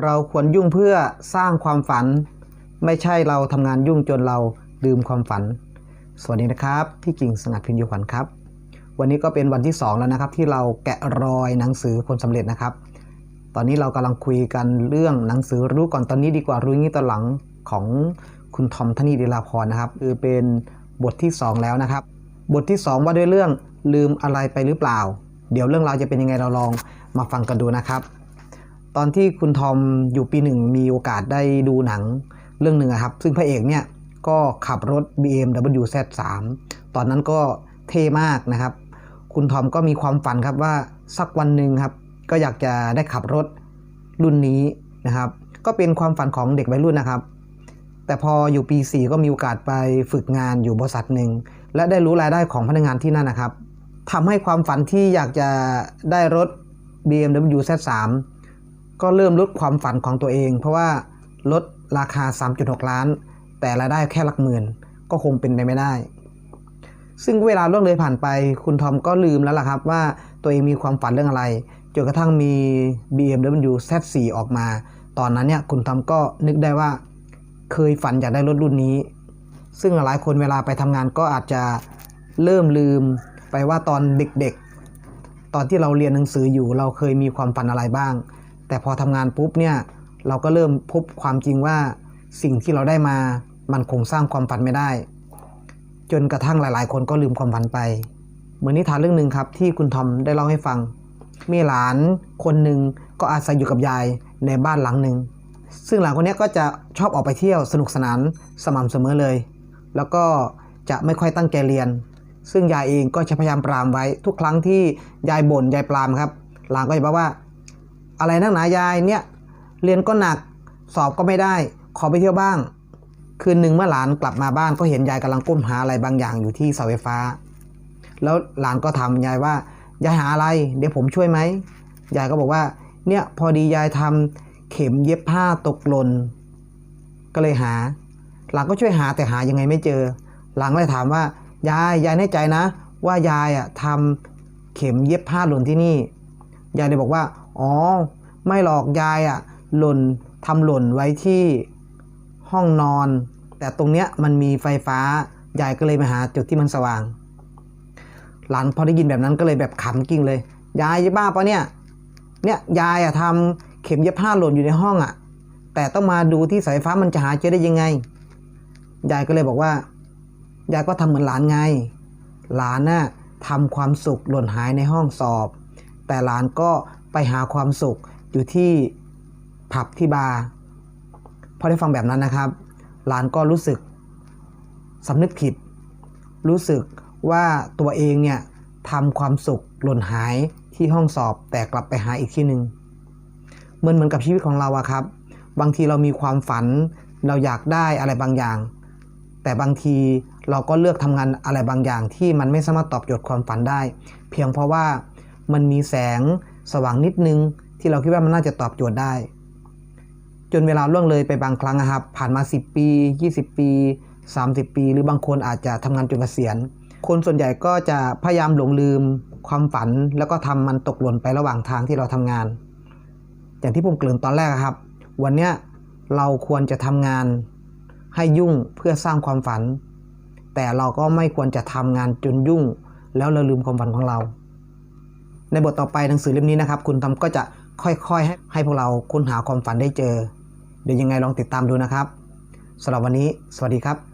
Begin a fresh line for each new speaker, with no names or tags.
เราควรยุ่งเพื่อสร้างความฝัน ไม่ใช่เราทำงานยุ่งจนเราลืมความฝัน สวัสดีนะครับ พี่กิ่งสงัดพินโยขวัญครับ วันนี้ก็เป็นวันที่ 2 แล้วนะครับ ที่เราแกะรอยหนังสือคนสำเร็จนะครับ ตอนนี้เรากำลังคุยกันเรื่องหนังสือรู้ก่อนตอนนี้ดีกว่ารู้งี้ตอนหลังของคุณทอมธนีดีลาพรนะครับคือเป็นบทที่ 2 แล้วนะครับ บทที่ 2 ว่าด้วยเรื่องลืมอะไรไปหรือเปล่า เดี๋ยวเรื่องราวจะเป็นยังไงเราลองมาฟังกันดูนะครับ ตอนที่คุณทอมอยู่ปีหนึ่งมีโอกาสได้ดูหนังเรื่องหนึ่งครับ ซึ่งพระเอกเนี่ยก็ขับรถ BMW Z3 ตอนนั้นก็เท่มากนะครับ คุณทอมก็มีความฝันครับว่าสักวันหนึ่งครับก็อยากจะได้ขับรถรุ่นนี้นะครับ ก็เป็นความฝันของเด็กวัยรุ่นนะครับ แต่พออยู่ปี 4 ก็มีโอกาสไปฝึกงานอยู่บริษัทหนึ่งและได้รู้รายได้ของพนักงานที่นั่นนะครับทำให้ความฝันที่อยากจะได้รถ BMW Z3 ก็เริ่มลดความฝันของตัวเอง เพราะว่าลดราคา 3.6 ล้าน แต่รายได้แค่หลักหมื่น ก็คงเป็นไปไม่ได้ ซึ่งเวลาล่วงเลยผ่านไป คุณทอมก็ลืมแล้วล่ะครับว่าตัวเองมีความฝันเรื่องอะไรจนกระทั่งมี BMW Z4 ออกมา ตอนนั้นเนี่ยคุณทอมก็นึกได้ว่า เคยฝันอยากได้รถรุ่นนี้ ซึ่งหลายคนเวลาไปทำงานก็อาจจะเริ่มลืมไปว่าตอนเด็กๆ ตอนที่เราเรียนหนังสืออยู่เราเคยมีความฝันอะไรบ้าง แต่พอทำงานปุ๊บเนี่ยเราก็เริ่มพบความจริงว่าสิ่งที่เราได้มามันคงสร้างความฝันไม่ได้ จนกระทั่งหลาย ๆ คนก็ลืมความฝันไป เหมือนนิทานเรื่องหนึ่งครับที่คุณทอมได้เล่าให้ฟัง มีหลานคนหนึ่งก็อาศัยอยู่กับยายในบ้านหลังหนึ่งซึ่งหลานคนนี้ก็จะชอบออกไปเที่ยวสนุกสนานสม่ำเสมอเลย แล้วก็จะไม่ค่อยตั้งใจเรียน ซึ่งยายเองก็จะพยายามปรามไว้ทุกครั้งที่ยายบ่นยายปรามครับหลานก็จะบอกว่า อะไรนักหนายายเนี่ยเรียนก็หนักสอบก็ไม่ได้ ขอไปเที่ยวบ้าง คืนหนึ่งเมื่อหลานกลับมาบ้านก็เห็นยายกำลังก้มหาอะไรบางอย่างอยู่ที่เสาไฟฟ้า แล้วหลานก็ถามยายว่ายายหาอะไร เดี๋ยวผมช่วยไหมยายก็บอกว่าเนี่ยพอดียายทำเข็มเย็บผ้าตกหล่นก็เลยหา หลานก็ช่วยหาแต่หายังไงไม่เจอ หลานก็เลยถามว่ายายยายแน่ใจนะ ว่ายายอะทำเข็มเย็บผ้าหล่นที่นี่ ยายเลยบอกว่า อ๋อ ไม่หรอกยายอะ หล่นทำหล่นไว้ที่ห้องนอน แต่ตรงเนี้ยมันมีไฟฟ้ายายก็เลยไปหาจุดที่มันสว่าง หลานพอได้ยินแบบนั้นก็เลยแบบขำกิ้งเลย ยายจะบ้าปะเนี่ย เนี่ยยายอะทำเข็มเย็บผ้าหล่นอยู่ในห้องอะแต่ต้องมาดูที่สายฟ้ามันจะหาเจอได้ยังไง ยายก็เลยบอกว่า ยายก็ทำเหมือนหลานไง หลานน่ะทำความสุขหล่นหายในห้องสอบ แต่หลานก็ไปหาความสุขอยู่ที่ผับที่บาร์พอได้ฟังแบบนั้นนะครับ หลานก็รู้สึกสำนึกผิด รู้สึกว่าตัวเองเนี่ยทำความสุขหล่นหายที่ห้องสอบแต่กลับไปหาอีกที่หนึ่งเหมือนเหมือนกับชีวิตของเราอะครับ บางทีเรามีความฝัน เราอยากได้อะไรบางอย่าง แต่บางทีเราก็เลือกทำงานอะไรบางอย่างที่มันไม่สามารถตอบโจทย์ความฝันได้ เพียงเพราะว่า มันมีแสงสว่างนิดนึง ที่เราคิดว่ามันน่าจะตอบโจทย์ได้ จนเวลาล่วงเลยไปบางครั้งอะครับ ผ่านมา 10 ปี 20 ปี 30 ปี หรือบางคนอาจจะทำงานจนเกษียณ คนส่วนใหญ่ก็จะพยายามหลงลืมความฝัน แล้วก็ทำมันตกหล่นไประหว่างทางที่เราทำงาน อย่างที่ผมเกริ่นตอนแรกอะครับ วันเนี้ยเราควรจะทำงานให้ยุ่งเพื่อสร้างความฝัน แต่เราก็ไม่ควรจะทำงานจนยุ่ง แล้วเราลืมความฝันของเรา ในบทต่อไปหนังสือเล่มนี้นะครับ คุณทำก็จะค่อยๆให้ให้พวกเราค้นหาความฝันได้เจอ เดี๋ยวยังไงลองติดตามดูนะครับสำหรับวันนี้ สวัสดีครับ